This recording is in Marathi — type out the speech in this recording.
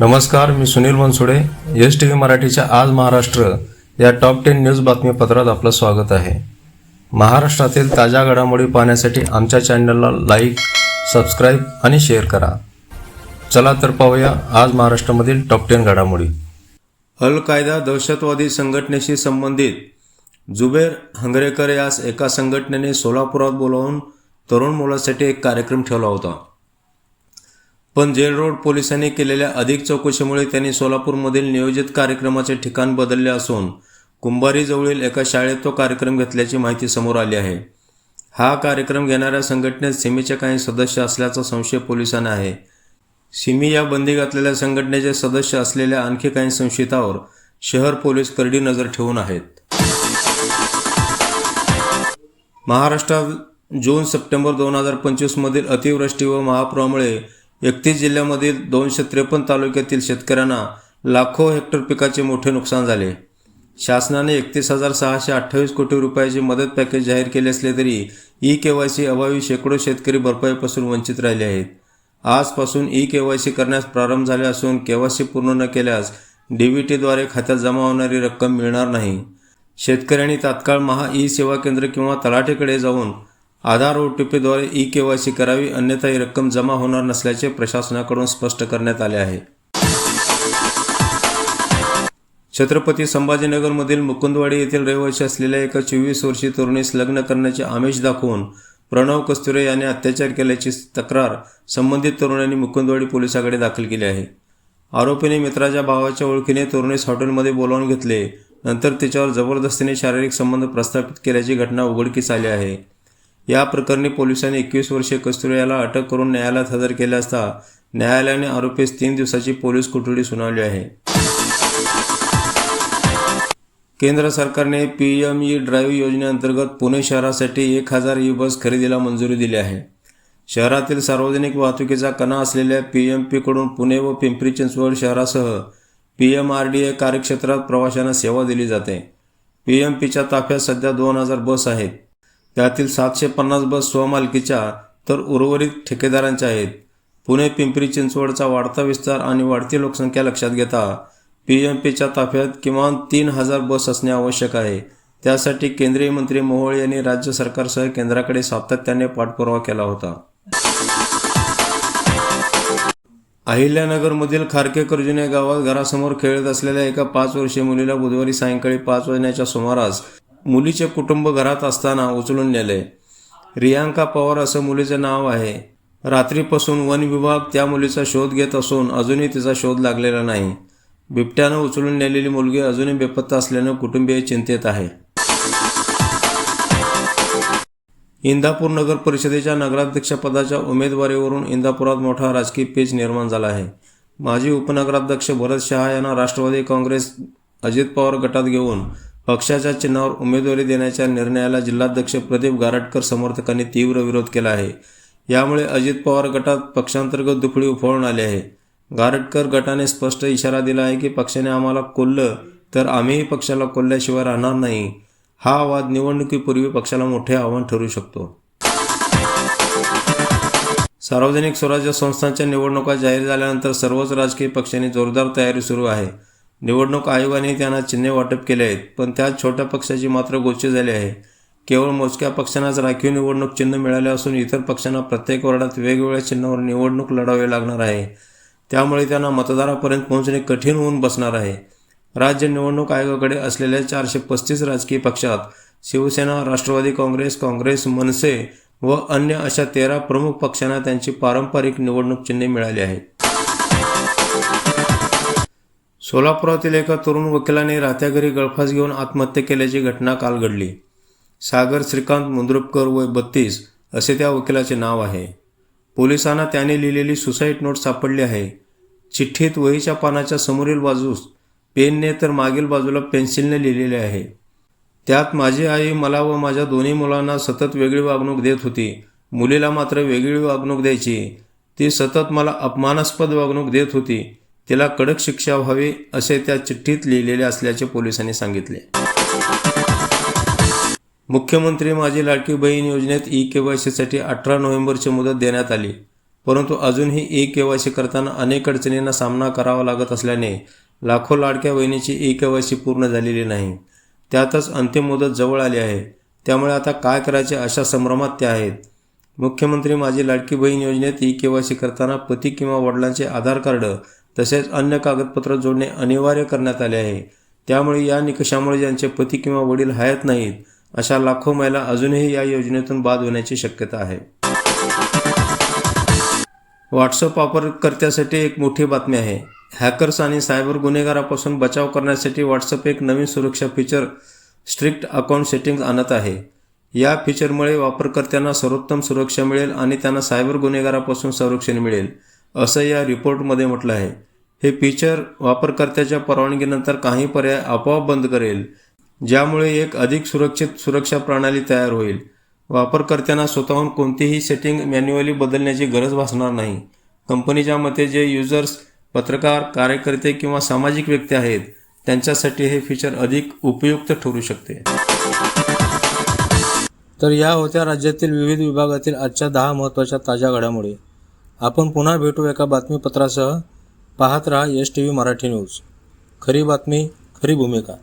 नमस्कार मी Sunil Bansode S T V मराठीच्या आज महाराष्ट्र या टॉप टेन न्यूज बातमीपत्रात आपलं स्वागत आहे. महाराष्ट्रातील ताज्या घडामोडी पाहण्यासाठी आमच्या चॅनलला लाईक सबस्क्राईब आणि शेअर करा. चला तर पाहूया आज महाराष्ट्रामधील टॉप टेन घडामोडी. अल कायदा दहशतवादी संघटनेशी संबंधित जुबेर हंगरेकर यास एका संघटनेने सोलापुरात बोलावून तरुण मुलासाठी एक कार्यक्रम ठेवला होता. पण जेल रोड पोलिसांनी केलेल्या अधिक चौकशीमुळे त्यांनी सोलापूरमधील नियोजित कार्यक्रमाचे ठिकाण बदलले असून कुंभारीजवळील एका शाळेत तो कार्यक्रम घेतल्याची माहिती समोर आली आहे. हा कार्यक्रम घेणाऱ्या संघटनेत सिमीचे काही सदस्य असल्याचा संशय पोलिसांना आहे. सिमी या बंदी घातलेल्या संघटनेचे सदस्य असलेल्या आणखी काही संशयितावर शहर पोलीस करडी नजर ठेवून आहेत. महाराष्ट्रात जून सप्टेंबर दोन हजार पंचवीसमधील अतिवृष्टी व महापुरामुळे एकतीस जिल्ह्यामधील दोनशे त्रेपन्न तालुक्यातील शेतकऱ्यांना लाखो हेक्टर पिकाचे मोठे नुकसान झाले. शासनाने एकतीस हजार सहाशे अठ्ठावीस कोटी रुपयाची मदत पॅकेज जाहीर केले असले तरी ई के वाय सी अभावी शेकडो शेतकरी भरपाईपासून वंचित राहिले आहेत. आजपासून ई के वाय सी करण्यास प्रारंभ झाले असून के वाय सी पूर्ण न केल्यास डी व्ही टीद्वारे खात्यात जमा होणारी रक्कम मिळणार नाही. शेतकऱ्यांनी तात्काळ महा ई सेवा केंद्र किंवा तलाठीकडे जाऊन आधार ओ टी पीद्वारे ई के वाय सी करावी अन्यथा ही रक्कम जमा होणार नसल्याचे प्रशासनाकडून स्पष्ट करण्यात आले आहे. छत्रपती संभाजीनगरमधील मुकुंदवाडी येथील रहिवासी असलेल्या एका चोवीस वर्षीय तरुणीस लग्न करण्याचे आमिष दाखवून प्रणव कस्तुरे याने अत्याचार केल्याची तक्रार संबंधित तरुणांनी मुकुंदवाडी पोलिसाकडे दाखल केली आहे. आरोपीने मित्राच्या भावाच्या ओळखीने तरुणीस हॉटेलमध्ये बोलावून घेतले. नंतर तिच्यावर जबरदस्तीने शारीरिक संबंध प्रस्थापित केल्याची घटना उघडकीस आली आहे. या प्रकरणी पोलिसांनी एकवीस वर्षीय कस्तुरी याला अटक करून न्यायालयात हजर केले असता न्यायालयाने आरोपीस तीन दिवसाची पोलीस कोठडी सुनावली आहे. केंद्र सरकारने पी एम ई ड्राईव्ह योजनेअंतर्गत पुणे शहरासाठी एक हजार ई बस खरेदीला मंजुरी दिली आहे. शहरातील सार्वजनिक वाहतुकीचा कणा असलेल्या पी एम पीकडून पुणे व पिंपरी चिंचवड शहरासह P M R D A कार्यक्षेत्रात प्रवाशांना सेवा दिली जाते. पी एम पीच्या ताफ्यात सध्या दोन हजार बस आहेत. त्यातील सातशे पन्नास बस स्वमालकीच्या तर उर्वरित ठेकेदारांच्या आहेत. पुणे पिंपरी चिंचवडचा वाढता विस्तार आणि वाढती लोकसंख्या लक्षात घेता पी एम पीच्या ताफ्यात किमान तीन हजार बस असणे आवश्यक आहे. त्यासाठी केंद्रीय मंत्री मोहोळ यांनी राज्य सरकारसह केंद्राकडे सातत्याने पाठपुरावा केला होता. अहिल्यानगरमधील खारके कर्जुन गावात घरासमोर खेळत असलेल्या एका पाच वर्षीय मुलीला बुधवारी सायंकाळी पाच वाजण्याच्या सुमारास मुलीचे कुटुंब घरात असताना उचलून नेले. रियांका पवार असं मुलीचं नाव आहे. रात्रीपासून वन विभाग त्या मुलीचा शोध घेत असून अजूनही तिचा शोध लागलेला नाही. बिबट्यानं उचलून नेलेली मुलगी अजूनही बेपत्ता असल्यानं कुटुंबीय चिंतेत आहे. इंदापूर नगर परिषदेच्या नगराध्यक्षपदाच्या उमेदवारीवरून इंदापुरात मोठा राजकीय पेच निर्माण झाला आहे. माजी उपनगराध्यक्ष भरत शहा यांना राष्ट्रवादी काँग्रेस अजित पवार गटात घेऊन पक्षाच्या चिन्हावर उमेदवारी देण्याच्या निर्णयाला जिल्हाध्यक्ष प्रदीप गारटकर समर्थकांनी तीव्र विरोध केला आहे. यामुळे अजित पवार गटात पक्षांतर्गत दुफळी उफाळून आली आहे. गारटकर गटाने स्पष्ट इशारा दिला आहे की पक्षाने आम्हाला कोल्लं तर आम्हीही पक्षाला कोल्ल्याशिवाय राहणार नाही. हा वाद निवडणुकीपूर्वी पक्षाला मोठे आव्हान ठरू शकतो. सार्वजनिक स्वराज्य संस्थांच्या निवडणुका जाहीर झाल्यानंतर सर्वच राजकीय पक्षांनी जोरदार तयारी सुरू आहे. निवडणूक आयोगाने त्यांना चिन्हे वाटप केले आहेत पण त्यात छोट्या पक्षाची मात्र गोष्टी झाली आहे. केवळ मोजक्या पक्षांनाच राखीव निवडणूक चिन्ह मिळाले असून इतर पक्षांना प्रत्येक वार्डात वेगवेगळ्या चिन्हावर निवडणूक लढावी लागणार आहे. त्यामुळे त्यांना मतदारापर्यंत पोहोचणे कठीण होऊन बसणार आहे. राज्य निवडणूक आयोगाकडे असलेल्या चारशे पस्तीस राजकीय पक्षात शिवसेना राष्ट्रवादी काँग्रेस काँग्रेस मनसे व अन्य अशा तेरा प्रमुख पक्षांना त्यांची पारंपरिक निवडणूक चिन्हे मिळाली आहेत. सोलापुरातील एका तरुण वकिलाने राहत्या घरी गळफास घेऊन आत्महत्या केल्याची घटना काल घडली. सागर श्रीकांत मुंद्रुपकर वय बत्तीस असे त्या वकिलाचे नाव आहे. पोलिसांना त्याने लिहिलेली सुसाईड नोट सापडली आहे. चिठ्ठीत वहीच्या पानाच्या समोरील बाजूस पेनने तर मागील बाजूला पेन्सिलने लिहिलेले आहे. त्यात माझी आई मला व माझ्या दोन्ही मुलांना सतत वेगळी वागणूक देत होती. मुलीला मात्र वेगळी वागणूक द्यायची. ती सतत मला अपमानास्पद वागणूक देत होती. तिला कडक शिक्षा व्हावी असे त्या चिठ्ठीत लिहिलेले असल्याचे पोलिसांनी सांगितले. मुख्यमंत्री माझी लाडकी बहीण योजनेत ई के वाय सीसाठी अठरा नोव्हेंबरची मुदत देण्यात आली. परंतु अजूनही ई के वाय सी करताना अनेक अडचणींना सामना करावा लागत असल्याने लाखो लाडक्या बहिणीची ई के वाय सी पूर्ण झालेली नाही. त्यातच अंतिम मुदत जवळ आली आहे. त्यामुळे आता काय करायचे अशा संभ्रमात त्या आहेत. मुख्यमंत्री माझी लाडकी बहीण योजनेत ई के वाय सी करताना पती किंवा वडिलांचे आधार कार्ड तसेच अन्य कागदपत्र जोडणे अनिवार्य करण्यात आले आहे. त्यामुळे या निकषामुळे ज्यांचे पती किंवा वडील हयात नाहीत अशा लाखो महिला अजूनही या योजनेतून बाद होण्याची शक्यता आहे. व्हॉट्सअप वापरकर्त्यासाठी एक मोठी बातमी आहे. हॅकर्स आणि सायबर गुन्हेगारापासून बचाव करण्यासाठी व्हॉट्सअप एक नवीन सुरक्षा फीचर स्ट्रिक्ट अकाउंट सेटिंग्ज आणत आहे. या फीचरमुळे वापरकर्त्यांना सर्वोत्तम सुरक्षा मिळेल आणि त्यांना सायबर गुन्हेगारापासून संरक्षण मिळेल. असं या रिपोर्टमध्ये म्हटलं आहे. हे फीचर वापरकर्त्याच्या परवानगीनंतर काही पर्याय आपोआप बंद करेल ज्यामुळे एक अधिक सुरक्षित सुरक्षा प्रणाली तयार होईल. वापरकर्त्यांना स्वतःहून कोणतीही सेटिंग मॅन्युअली बदलण्याची गरज भासणार नाही. कंपनीच्या मते जे युजर्स पत्रकार कार्यकर्ते किंवा सामाजिक व्यक्ती आहेत त्यांच्यासाठी हे फीचर अधिक उपयुक्त ठरू शकते. तर या होत्या राज्यातील विविध विभागातील आजच्या दहा महत्त्वाच्या ताज्या घडामोडी. आपण पुन्हा भेटू एका बातमीपत्रासह. पाहत रहा S T V Marathi news. खरी बातमी खरी भूमिका.